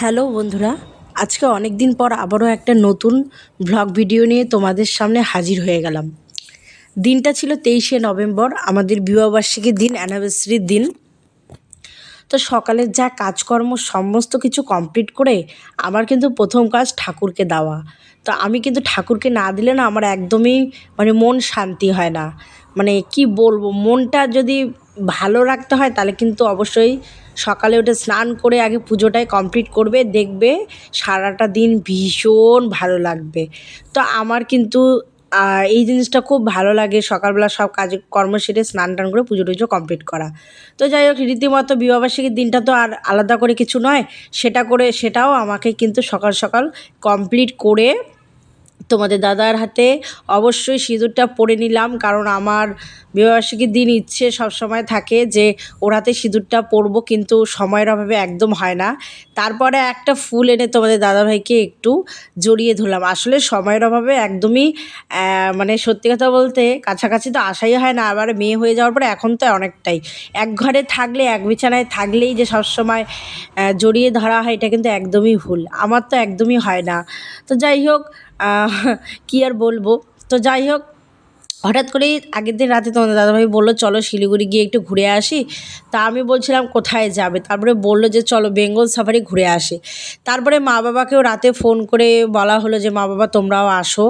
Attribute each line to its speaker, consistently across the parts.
Speaker 1: Hello বন্ধুরা, আজকে অনেক দিন পর আবারও একটা নতুন ভ্লগ ভিডিও নিয়ে তোমাদের সামনে হাজির হয়ে গেলাম। দিনটা ছিল তেইশে নভেম্বর, আমাদের বিবাহবার্ষিকীর দিন অ্যানিভার্সারির দিন। তো সকালের যা কাজকর্ম সমস্ত কিছু কমপ্লিট করে আমার কিন্তু প্রথম কাজ ঠাকুরকে দেওয়া। তো আমি কিন্তু ঠাকুরকে না দিলে না আমার একদমই মানে মন শান্তি হয় না। মানে কি বলব, মনটা যদি ভালো রাখতে হয় তাহলে কিন্তু অবশ্যই সকালে উঠে স্নান করে আগে পুজোটাই কমপ্লিট করবে, দেখবে সারাটা দিন ভীষণ ভালো লাগবে। তো আমার কিন্তু এই জিনিসটা খুব ভালো লাগে সকালবেলা সব কাজ কর্ম সেরে স্নান টান করে পুজো টুজো কমপ্লিট করা। তো যাই হোক, রীতিমতো বিবাহবার্ষিকীর দিনটা তো আর আলাদা করে কিছু নয়, সেটা করে সেটাও আমাকে কিন্তু সকাল সকাল কমপ্লিট করে তোমাদের দাদার হাতে অবশ্যই সিঁদুরটা পরে নিলাম, কারণ আমার বিবাহবার্ষিকীর দিন ইচ্ছে সব সময় থাকে যে ওর হাতে সিঁদুরটা পরবো, কিন্তু সময়ের অভাবে একদম হয় না। তারপরে একটা ফুল এনে তোমাদের দাদাভাইকে একটু জড়িয়ে ধরলাম। আসলে সময়ের অভাবে একদমই মানে সত্যি কথা বলতে কাছাকাছি তো আসাই হয় না, আবার মেয়ে হয়ে যাওয়ার পরে এখন তো অনেকটাই। এক ঘরে থাকলে, এক বিছানায় থাকলেই যে সবসময় জড়িয়ে ধরা হয়, এটা কিন্তু একদমই ভুল। আমার তো একদমই হয় না। তো যাই হোক কী আর বলব? তো যাই হোক, হঠাৎ করেই আগের দিন রাতে তোমাদের দাদাভাই বলল, চলো শিলিগুড়ি গিয়ে একটু ঘুরে আসি। তা আমি বলছিলাম, কোথায় যাবে? তারপরে বলল যে, চলো বেঙ্গল সাফারি ঘুরে আসি। তারপরে মা বাবাকেও রাতে ফোন করে বলা হলো যে, মা বাবা, তোমরাও আসো।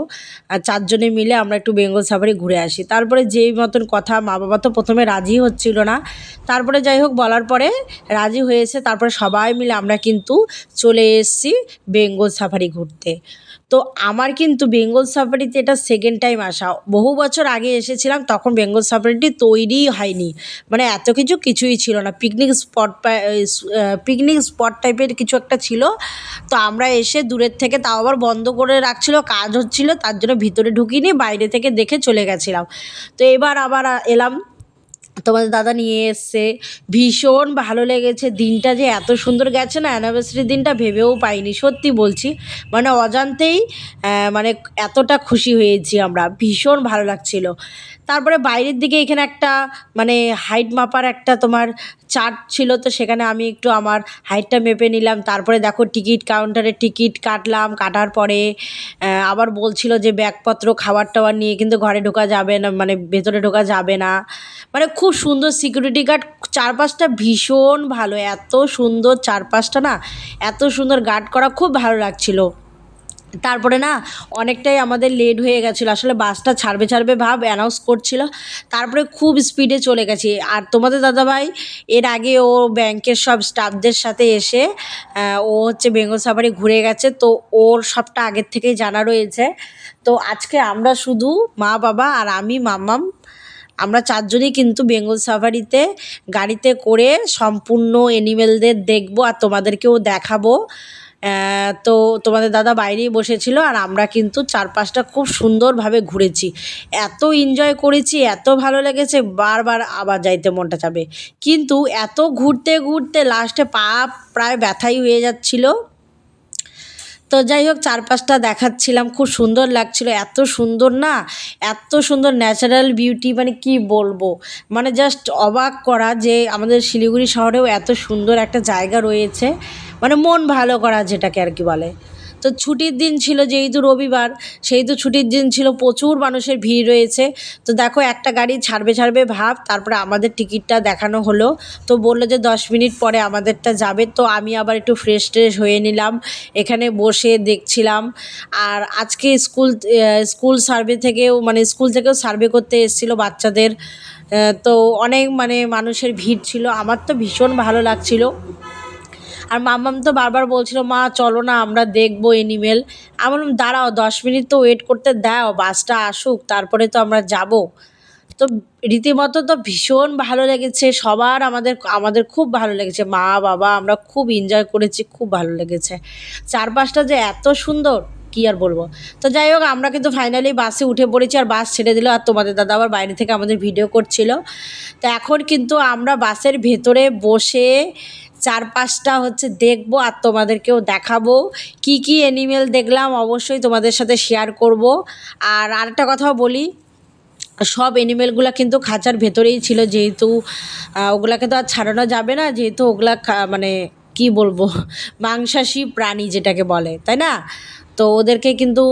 Speaker 1: আর চারজনে মিলে আমরা একটু বেঙ্গল সাফারি ঘুরে আসি। তারপরে যেই মতন কথা, মা বাবা তো প্রথমে রাজি হচ্ছিল না। তারপরে যাই হোক, বলার পরে রাজি হয়েছে। তারপরে সবাই মিলে আমরা কিন্তু চলে এসেছি বেঙ্গল সাফারি ঘুরতে। তো আমার কিন্তু বেঙ্গল সাফারিতে এটা সেকেন্ড টাইম আসা। বহু বছর আগে এসেছিলাম, তখন বেঙ্গল সাফারিটি তৈরিই হয়নি। মানে এত কিছু কিছুই ছিল না। পিকনিক স্পট পিকনিক স্পট টাইপের কিছু একটা ছিল। তো আমরা এসে দূরের থেকে তাও আবার বন্ধ করে রাখছিল, কাজ হচ্ছিল, তার জন্য ভিতরে ঢুকিনি, বাইরে থেকে দেখে চলে গেছিলাম। তো এবার আবার এলাম। তোমাদের দাদা নিয়ে এসছে। ভীষণ ভালো লেগেছে। দিনটা যে এত সুন্দর গেছে না অ্যানিভার্সারির দিনটা ভেবেও পাইনি, সত্যি বলছি। মানে অজান্তেই মানে এতটা খুশি হয়েছি আমরা। ভীষণ ভালো লাগছিল। তারপরে বাইরের দিকে এখানে একটা মানে হাইট মাপার একটা তোমার চার্ট ছিল তো সেখানে আমি একটু আমার হাইটটা মেপে নিলাম। তারপরে দেখো টিকিট কাউন্টারে টিকিট কাটলাম, কাটার পরে আবার বলছিল যে ব্যাগপত্র খাবার টাবার নিয়ে কিন্তু ঘরে ঢোকা যাবে না মানে ভেতরে ঢোকা যাবে না। মানে খুব সুন্দর সিকিউরিটি গার্ড চারপাশটা ভীষণ ভালো। এত সুন্দর চারপাশটা না, এত সুন্দর গার্ড করা খুব ভালো লাগছিল। তারপরে না অনেকটাই আমাদের লেট হয়ে গেছিল। আসলে বাসটা ছাড়বে ছাড়বে ভাব অ্যানাউন্স করছিল। তারপরে খুব স্পিডে চলে গেছি। আর তোমাদের দাদাভাই, এর আগে ও ব্যাংকের সব স্টাফদের সাথে এসে ও হচ্ছে বেঙ্গল সাফারি ঘুরে গেছে। তো ওর সবটা আগের থেকেই জানা রয়েছে। তো আজকে আমরা শুধু মা, বাবা আর আমি, মাম্মাম, আমরা চারজনই কিন্তু বেঙ্গল সাফারিতে গাড়িতে করে সম্পূর্ণ এনিমেলদের দেখব আর তোমাদেরকেও দেখাবো। তো তোমাদের দাদা বাইরেই বসেছিল আর আমরা কিন্তু চারপাশটা খুব সুন্দরভাবে ঘুরেছি। এত এনজয় করেছি, এত ভালো লেগেছে, বারবার আবার যাইতে মনটা যাবে কিন্তু এত ঘুরতে ঘুরতে লাস্টে পা প্রায় ব্যথাই হয়ে যাচ্ছিল। তো যাই হোক, চারপাশটা দেখাচ্ছিলাম, খুব সুন্দর লাগছিল। এত সুন্দর না, এত সুন্দর ন্যাচারাল বিউটি মানে কি বলব? মানে জাস্ট অবাক করা যে আমাদের শিলিগুড়ি শহরেও এত সুন্দর একটা জায়গা রয়েছে। মানে মন ভালো করা যেটাকে আর কি বলে। তো ছুটির দিন ছিল যেহেতু রবিবার, সেহেতু ছুটির দিন ছিল প্রচুর মানুষের ভিড় রয়েছে। তো দেখো একটা গাড়ি ছাড়বে ছাড়বে ভাব, তারপরে আমাদের টিকিটটা দেখানো হলো। তো বলল যে দশ মিনিট পরে আমাদেরটা যাবে। তো আমি আবার একটু ফ্রেশ ট্রেশ হয়ে নিলাম, এখানে বসে দেখছিলাম। আর আজকে স্কুল স্কুল সার্ভে থেকেও মানে স্কুল থেকেও সার্ভে করতে এসেছিল বাচ্চাদের। তো অনেক মানে মানুষের ভিড় ছিল। আমার তো ভীষণ ভালো লাগছিল। আর মাম্মাম তো বারবার বলছিল, মা, চলো না, আমরা দেখব এনিমেল। আমি বললাম, দাঁড়াও, দশ মিনিট তো ওয়েট করতে দাও, বাসটা আসুক, তারপরে তো আমরা যাব। তো রীতিমতো তো ভীষণ ভালো লেগেছে, সবার আমাদের আমাদের খুব ভালো লেগেছে। মা, বাবা, আমরা খুব এনজয় করেছি, খুব ভালো লেগেছে। চারপাশটা যে এত সুন্দর, কি আর বলব? তো যাই হোক, আমরা কিন্তু ফাইনালি বাসে উঠে পড়েছি, আর বাস ছেড়ে দিল, আর তোমাদের দাদা আবার বাইরে থেকে আমাদের ভিডিও করছিল। তো এখন কিন্তু আমরা বাসের ভেতরে বসে চারপাশটা হচ্ছে দেখব আর তোমাদেরকেও দেখাবো। কি কি অ্যানিমেল দেখলাম অবশ্যই তোমাদের সাথে শেয়ার করব। আর আরেকটা কথাও বলি, সব অ্যানিমেলগুলো কিন্তু খাঁচার ভেতরেই ছিল যেহেতু ওগুলাকে তো আর ছাড়ানো যাবে না, যেহেতু ওগুলা মানে কি বলব, মাংসাশী প্রাণী যেটাকে বলে, তাই না? তো ওদেরকে কিন্তু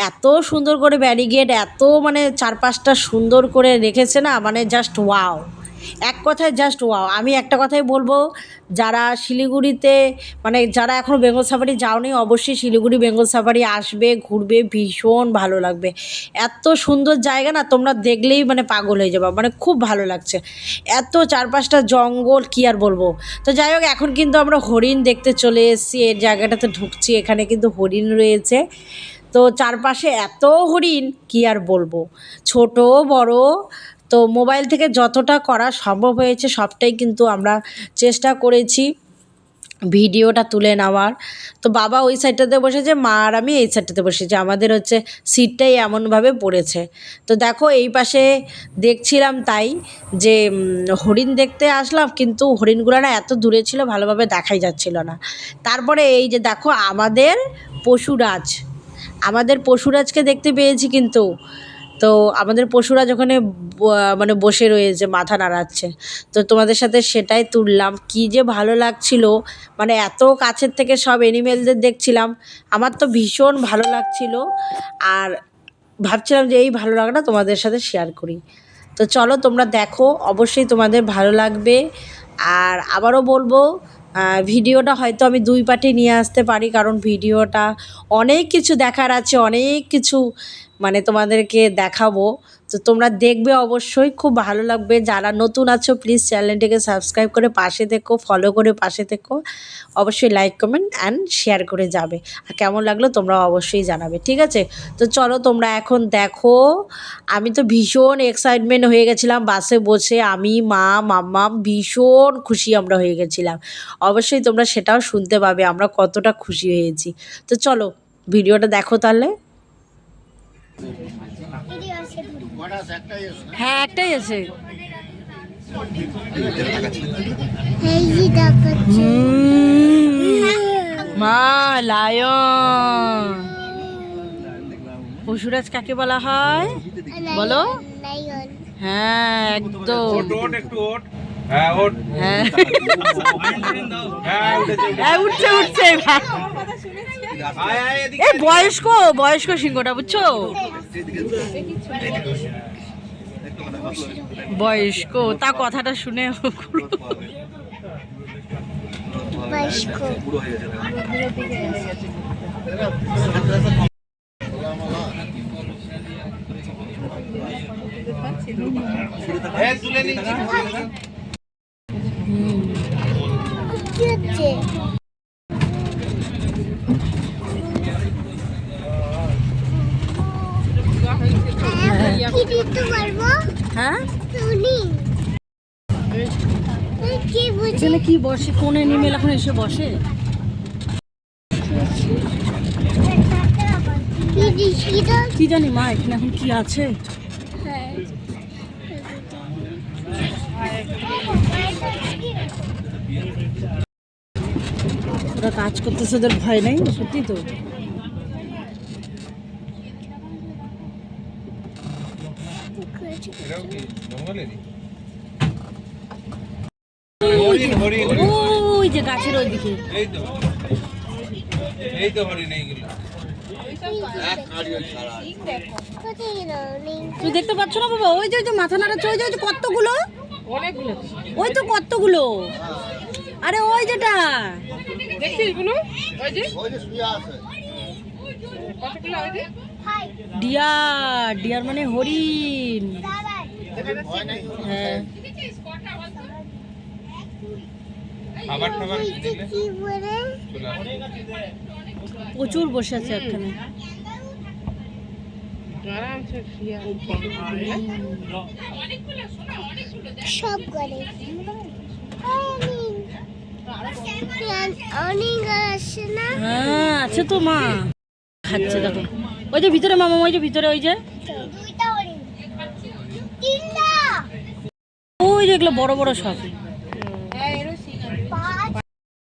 Speaker 1: এত সুন্দর করে ব্যারিগেড এত মানে চারপাশটা সুন্দর করে রেখেছে না মানে জাস্ট ওয়াও কথায় জাস্ট ওয়াও আমি একটা কথাই বলব, যারা শিলিগুড়িতে মানে যারা এখনও বেঙ্গল সাফারি যাওনি, অবশ্যই শিলিগুড়ি বেঙ্গল সাফারি আসবে, ঘুরবে, ভীষণ ভালো লাগবে। এত সুন্দর জায়গা না, তোমরা দেখলেই মানে পাগল হয়ে যাবে মানে খুব ভালো লাগছে। এত চারপাশটা জঙ্গল, কি আর বলব? তো যাই হোক, এখন কিন্তু আমরা হরিণ দেখতে চলে এসেছি, এর জায়গাটাতে ঢুকছি, এখানে কিন্তু হরিণ রয়েছে। তো চারপাশে এত হরিণ, কি আর বলব? ছোট, বড় তো মোবাইল থেকে যতটা করা সম্ভব হয়েছে সবটাই কিন্তু আমরা চেষ্টা করেছি ভিডিওটা তুলে নেওয়ার। তো বাবা ওই সাইডটাতে বসেছে, মা আর আমি এই সাইডটাতে বসেছি। আমাদের হচ্ছে সিটটাই এমনভাবে পড়েছে। তো দেখো এই পাশে দেখছিলাম তাই যে হরিণ দেখতে আসলাম কিন্তু হরিণগুলো না এত দূরে ছিল ভালোভাবে দেখাই যাচ্ছিল না। তারপরে এই যে দেখো আমাদের পশুরাজ, আমাদের পশুরাজকে দেখতে পেয়েছি কিন্তু তো আমাদের পশুরা ওখানে মানে বসে রয়েছে মাথা নাড়াচ্ছে, তো তোমাদের সাথে সেটাই তুললাম। কী যে ভালো লাগছিল মানে এত কাছের থেকে সব এনিমেলদের দেখছিলাম, আমার তো ভীষণ ভালো লাগছিল। আর ভাবছিলাম যে এই ভালো লাগাটা তোমাদের সাথে শেয়ার করি। তো চলো তোমরা দেখো, অবশ্যই তোমাদের ভালো লাগবে। আর আবারও বলব ভিডিওটা হয়তো আমি দুই পার্টে নিয়ে আসতে পারি, কারণ ভিডিওটা অনেক কিছু দেখার আছে, অনেক কিছু মানে তোমাদেরকে দেখাবো। তো তোমরা দেখবে অবশ্যই, খুব ভালো লাগবে। যারা নতুন আছো প্লিজ চ্যানেলটিকে সাবস্ক্রাইব করে পাশে থেকো ফলো করে পাশে থেকো। অবশ্যই লাইক কমেন্ট অ্যান্ড শেয়ার করে যাবে। আর কেমন লাগল তোমরা অবশ্যই জানাবে, ঠিক আছে? তো চলো তোমরা এখন দেখো, আমি তো ভীষণ এক্সাইটমেন্ট হয়ে গেছিলাম বাসে বসে। আমি, মা মাম্মা ভীষণ খুশি আমরা হয়ে গেছিলাম। অবশ্যই তোমরা সেটাও শুনতে পাবে, আমরা কতটা খুশি হয়েছি। তো চলো, ভিডিওটা দেখো তাহলে। হ্যাঁ একটাই আছে। মা লায়ন। পশুরাজ কাকে বলা হয়? বলো। হ্যাঁ একদম।
Speaker 2: হ্যাঁ
Speaker 1: হ্যাঁ।
Speaker 2: হ্যাঁ উঠেছে উঠেছে।
Speaker 1: এই বয়স্ক বয়স্ক সিংহটা বুঝছ? বয়স্ক তা কথাটা শুনে
Speaker 2: তুলে নিচ্ছি
Speaker 1: এখানে কি বসে? কোন এনিমেল এখন এসে বসে?
Speaker 3: কি
Speaker 1: জানি মা এখানে এখন কি আছে? ওরা কাজ করতেছে ওদের ভয় নেই সত্যি তো। ওই যে। ওই গাছের ওইদিকে।
Speaker 2: এই তো এই তো হরিণ এইগুলো
Speaker 3: কোথায় গেল নেই
Speaker 1: তুই দেখতে পাচ্ছ না বাবা ওই যে ওই যে মাথা নাড়াচ্ছে ওই যে? ওই যে কতগুলো ওই তো কতগুলো আরে ওই যেটা ডিয়ার ডিয়ার মানে হরিণ। হ্যাঁ।
Speaker 2: খাবার।
Speaker 1: প্রচুর বসে আছে এখানে।
Speaker 3: সব করে
Speaker 1: হ্যাঁ আছে তো মা। খাচ্ছে, দেখো। ওই যে ভিতরে মামা, ওই যে ভিতরে, ওই যে। ওই যে এগুলো বড় বড় সব।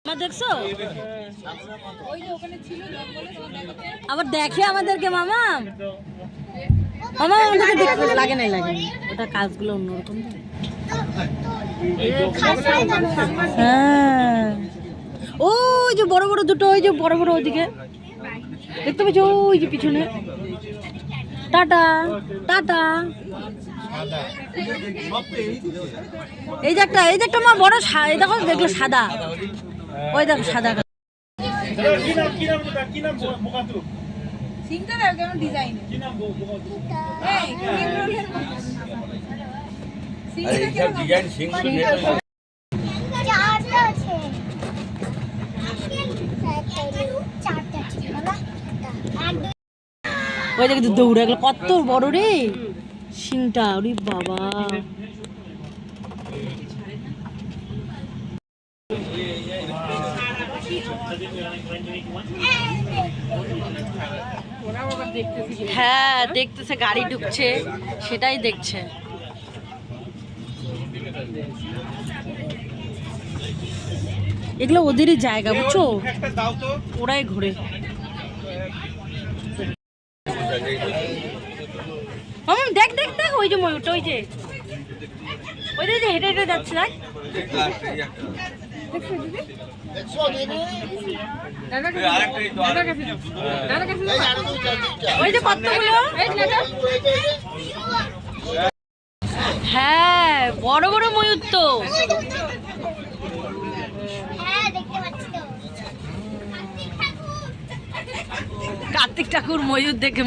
Speaker 1: দেখছ? আবার দেখে আমাদেরকে, মামা। মামা আমাদেরকে দেখতে লাগে নাই, লাগে ওটা কাজগুলো অন্যরকম হ্যাঁ
Speaker 4: ওই যে বড় বড় দুটো ওই যে বড় বড় ওইদিকে দেখতে পাচ্ছ ওই যে পিছনে টাটা টাটা এই যে একটা এই যে একটা মা বড় এই দেখো দেখল সাদা ওই দেখো সাদা
Speaker 5: ডিজাইন এই ক্রিম রোলের সিংটা কেমন
Speaker 3: ডিজাইন সিংগুলো
Speaker 1: আর দুই
Speaker 4: ওই দেখে দৌড়ে গেল কত বড় রে। সিংটা ওরে বাবা। হ্যাঁ দেখতেছে গাড়ি ঢুকছে সেটাই দেখছে। এগুলো ওদেরই জায়গা বুঝছ? ওরাই ঘুরে। দেখ দেখ দেখ ওই যে ময়ূরটা ওই যে। ওই যে হেঁটে হেঁটে যাচ্ছে দেখ। ওই যে কতগুলো বড় বড় ময়ূর তো। কার্তিক ঠাকুর ময়ূর দেখে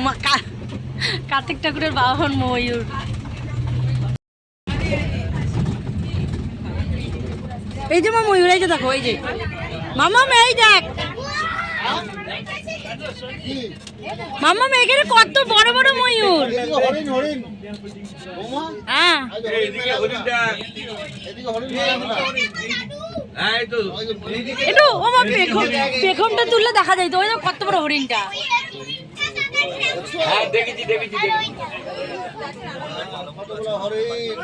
Speaker 4: কার্তিক ঠাকুরের বাহন ময়ূর। এই যে মা ময়ূর, এই যে দেখো, এই যে। মামা এই দেখ। মামা এখানে কত বড় বড় ময়ূর। হ্যাঁ। একটু ও মা পেখম পেখমটা তুললে দেখা যায় তো ওই কত বড় হরিণটা।
Speaker 3: হ্যাঁ দেখেছি দেখেছি দেখেছি।
Speaker 6: কতগুলো হরিণ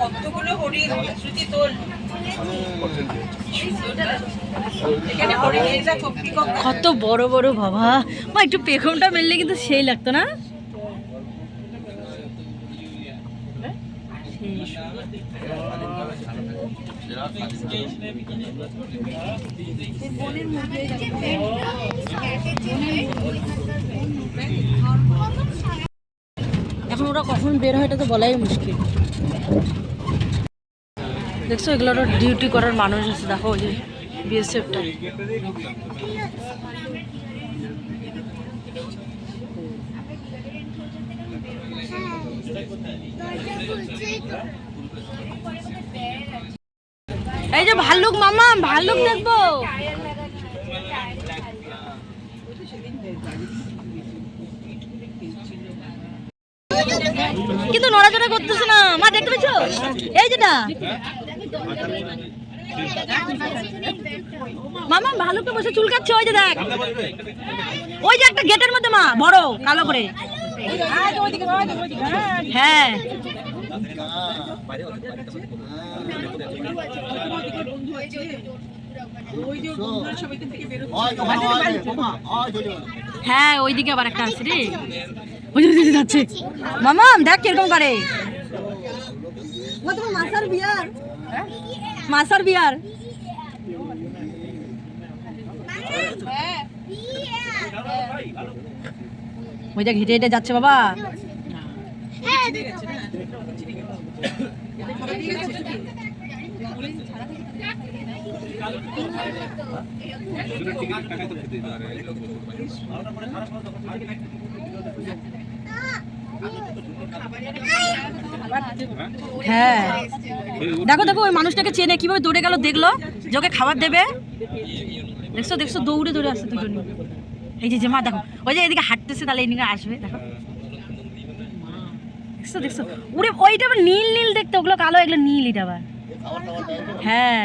Speaker 5: কতগুলো হরিণ শ্রুতি তোল।
Speaker 4: কত বড় বড় বাবা। মা, একটু পেখমটা মেললে কিন্তু সেই লাগতো না? এখন ওরা কখন বের হয় এটা তো বলাই মুশকিল। দেখছ এগুলোর ডিউটি করার মানুষ আছে, দেখো ওই যে বিএসএফটা এই যে ভাল্লুক মামা, ভাল্লুক দেখব। কিন্তু নড়াচড়া করতেছে না। মা, দেখতে পেয়েছ এই যেটা মামা ভালুকটা বসে চুলকাচ্ছে, ওই যে দেখ। ওই যে একটা গেটের মধ্যে, মা, বড়, কালো করে। হ্যাঁ।
Speaker 6: হয় তো
Speaker 4: ওইদিকে আবার একটা আছে রে। যাচ্ছে। মামা, দেখ কীরকম করে। মাসার বিয়ার মাসার বিয়ার। ওই দেখ হেঁটে হেঁটে যাচ্ছে বাবা।
Speaker 1: হ্যাঁ।
Speaker 4: দেখো দেখো, ওই মানুষটাকে চেনে, কীভাবে দৌড়ে গেল, দেখল যে ওকে খাবার দেবে। দেখছ দেখছ, দৌড়ে দৌড়ে আসছে দুজন এই যে মা দেখো, ওই যে এদিকে হাঁটতেছে, তাহলে এদিকে আসবে, দেখো। দেখছ দেখছ, ওরে, ওইটা আবার নীল নীল দেখতে, ওগুলো কালো, এগুলো নীল, এটা আবার। হ্যাঁ।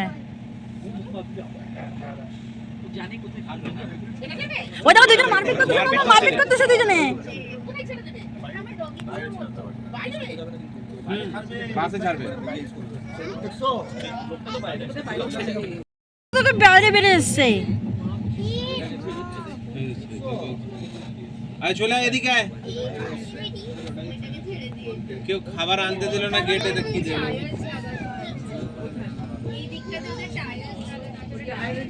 Speaker 4: ওই দেখো দুজনে মারপিট করতেছে মারপিট করতেছে দুজনে
Speaker 3: বাসে ছাড়বে
Speaker 6: দেখছ
Speaker 4: তোকে বাইরে বেড়ে এসছে
Speaker 3: আয় চলে আয় এদিকে আয় কেউ খাবার আনতে দিল না গেটে কি দেবে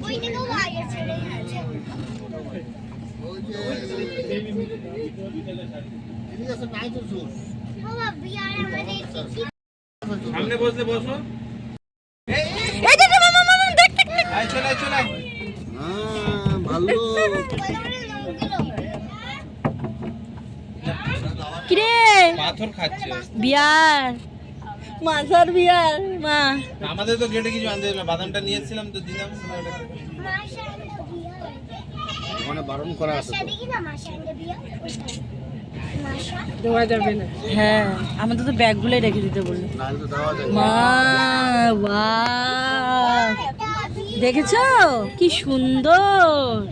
Speaker 7: ওই দিকেও বাইরে ছেড়ে দিয়েছে
Speaker 3: ওই যে
Speaker 2: সামনে বসলে বসো। আয় চলে চলে
Speaker 3: হ্যাঁ ভালো
Speaker 4: কিরে?
Speaker 2: পাথর খাচ্ছে।
Speaker 4: বিয়ার। বিয়ার মা।
Speaker 2: আমাদের তো গেটে কিছু আনতে না। বাদামটা নিয়ে এসেছিলাম তো দিলাম
Speaker 3: ওখানে বারণ করা আছে
Speaker 7: মাসা দেখি না। মাসা এন্ড বিয়ার মাসা
Speaker 4: হ্যাঁ ব্যাগগুলোই রেখে দিতে বলল। মা দেখেছ? কি সুন্দর।